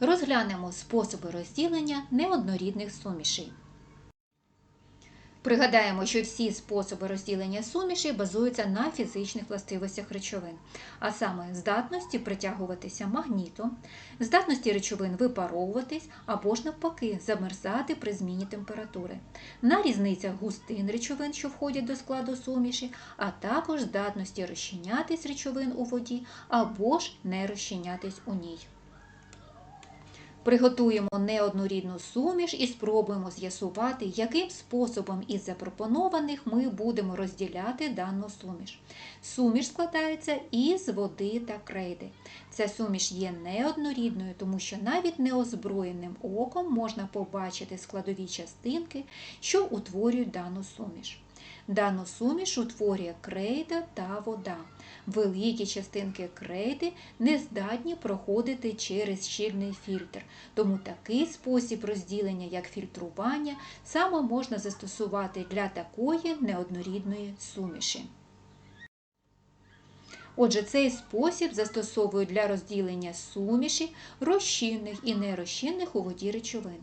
Розглянемо способи розділення неоднорідних сумішей. Пригадаємо, що всі способи розділення сумішей базуються на фізичних властивостях речовин, а саме здатності притягуватися магнітом, здатності речовин випаровуватись або ж навпаки замерзати при зміні температури, на різницях густин речовин, що входять до складу суміші, а також здатності розчинятись речовин у воді або ж не розчинятись у ній. Приготуємо неоднорідну суміш і спробуємо з'ясувати, яким способом із запропонованих ми будемо розділяти дану суміш. Суміш складається із води та крейди. Ця суміш є неоднорідною, тому що навіть неозброєним оком можна побачити складові частинки, що утворюють дану суміш. Дану суміш утворює крейда та вода. Великі частинки крейди не здатні проходити через щільний фільтр, тому такий спосіб розділення, як фільтрування, саме можна застосувати для такої неоднорідної суміші. Отже, цей спосіб застосовують для розділення суміші розчинних і нерозчинних у воді речовин.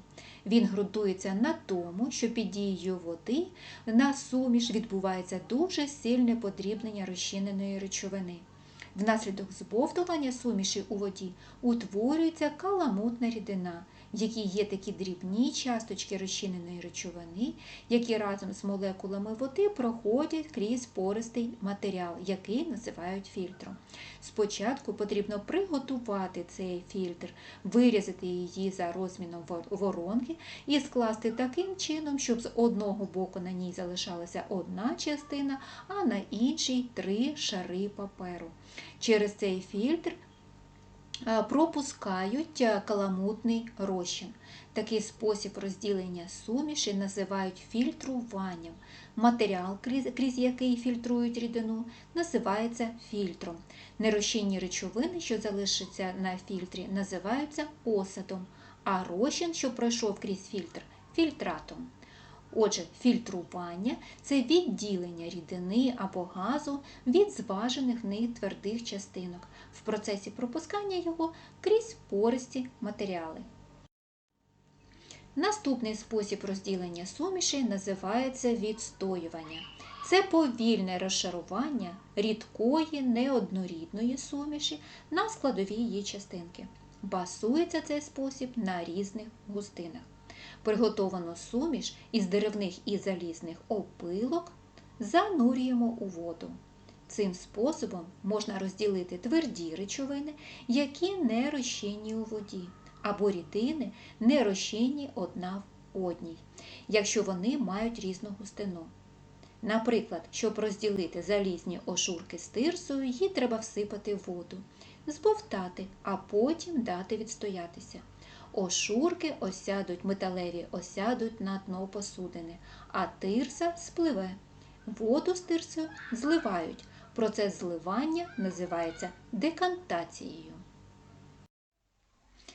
Він ґрунтується на тому, що під дією води на суміш відбувається дуже сильне подрібнення розчиненої речовини. Внаслідок збовтування суміші у воді утворюється каламутна рідина, в якій є такі дрібні часточки розчиненої речовини, які разом з молекулами води проходять крізь пористий матеріал, який називають фільтром. Спочатку потрібно приготувати цей фільтр, вирізати її за розміном воронки і скласти таким чином, щоб з одного боку на ній залишалася одна частина, а на іншій три шари паперу. Через цей фільтр пропускають е, каламутний розчин. Такий спосіб розділення суміші називають фільтруванням. Матеріал, крізь який фільтрують рідину, називається фільтром. Нерозчинні речовини, що залишаться на фільтрі, називаються осадом, а розчин, що пройшов крізь фільтр фільтратом. Отже, фільтрування це відділення рідини або газу від зважених в них твердих частинок в процесі пропускання його крізь пористі матеріали. Наступний спосіб розділення суміші називається відстоювання. Це повільне розшарування рідкої неоднорідної суміші на складові її частинки. Басується цей спосіб на різних густинах. Приготовану суміш із деревних і залізних опилок занурюємо у воду. Цим способом можна розділити тверді речовини, які не розчинні у воді, або рідини не розчинні одна в одній, якщо вони мають різну густину. Наприклад, щоб розділити залізні ошурки з тирсою, її треба всипати в воду, збовтати, а потім дати відстоятися. Ошурки осядуть, металеві осядуть на дно посудини, а тирса спливе. Воду з тирсою зливають. Процес зливання називається декантацією.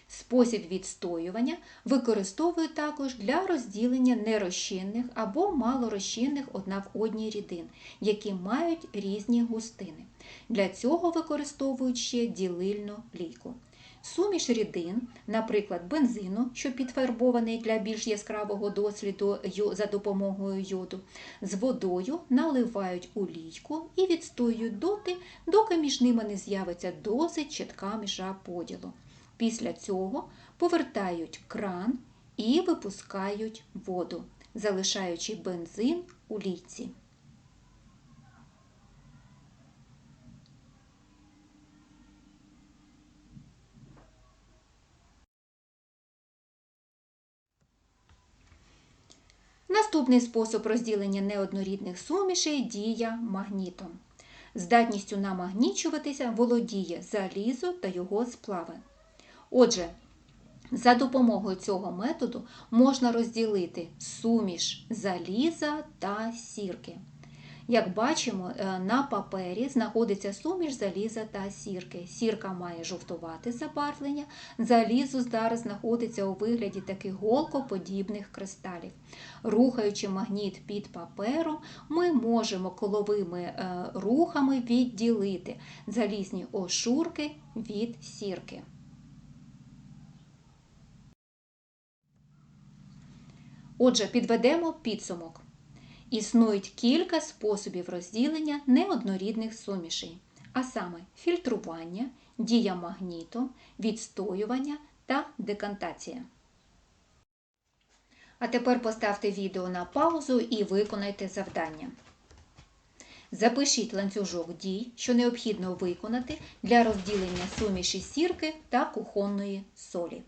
Спосіб відстоювання використовують також для розділення нерозчинних або малорозчинних одна в одній рідин, які мають різні густини. Для цього використовують ще ділильну лійку. Суміш рідин, наприклад, бензину, що підфарбований для більш яскравого досліду за допомогою йоду, з водою наливають у лійку і відстоюють доти, доки між ними не з'явиться досить чітка межа поділу. Після цього повертають кран і випускають воду, залишаючи бензин у лійці. Наступний спосіб розділення неоднорідних сумішей дія магнітом. Здатністю намагнічуватися володіє залізо та його сплави. Отже, за допомогою цього методу можна розділити суміш заліза та сірки. Як бачимо, е, на папері знаходиться суміш заліза та сірки. Сірка має жовтувати забарвлення, залізо зараз знаходиться у вигляді таких голкоподібних кристалів. Рухаючи магніт під папером, ми можемо коловими е, рухами відділити залізні ошурки від сірки. Отже, підведемо підсумок. Існують кілька способів розділення неоднорідних сумішей, а саме фільтрування, дія магніту, відстоювання та декантація. А тепер поставте відео на паузу і виконайте завдання. Запишіть ланцюжок дій, що необхідно виконати для розділення суміші сірки та кухонної солі.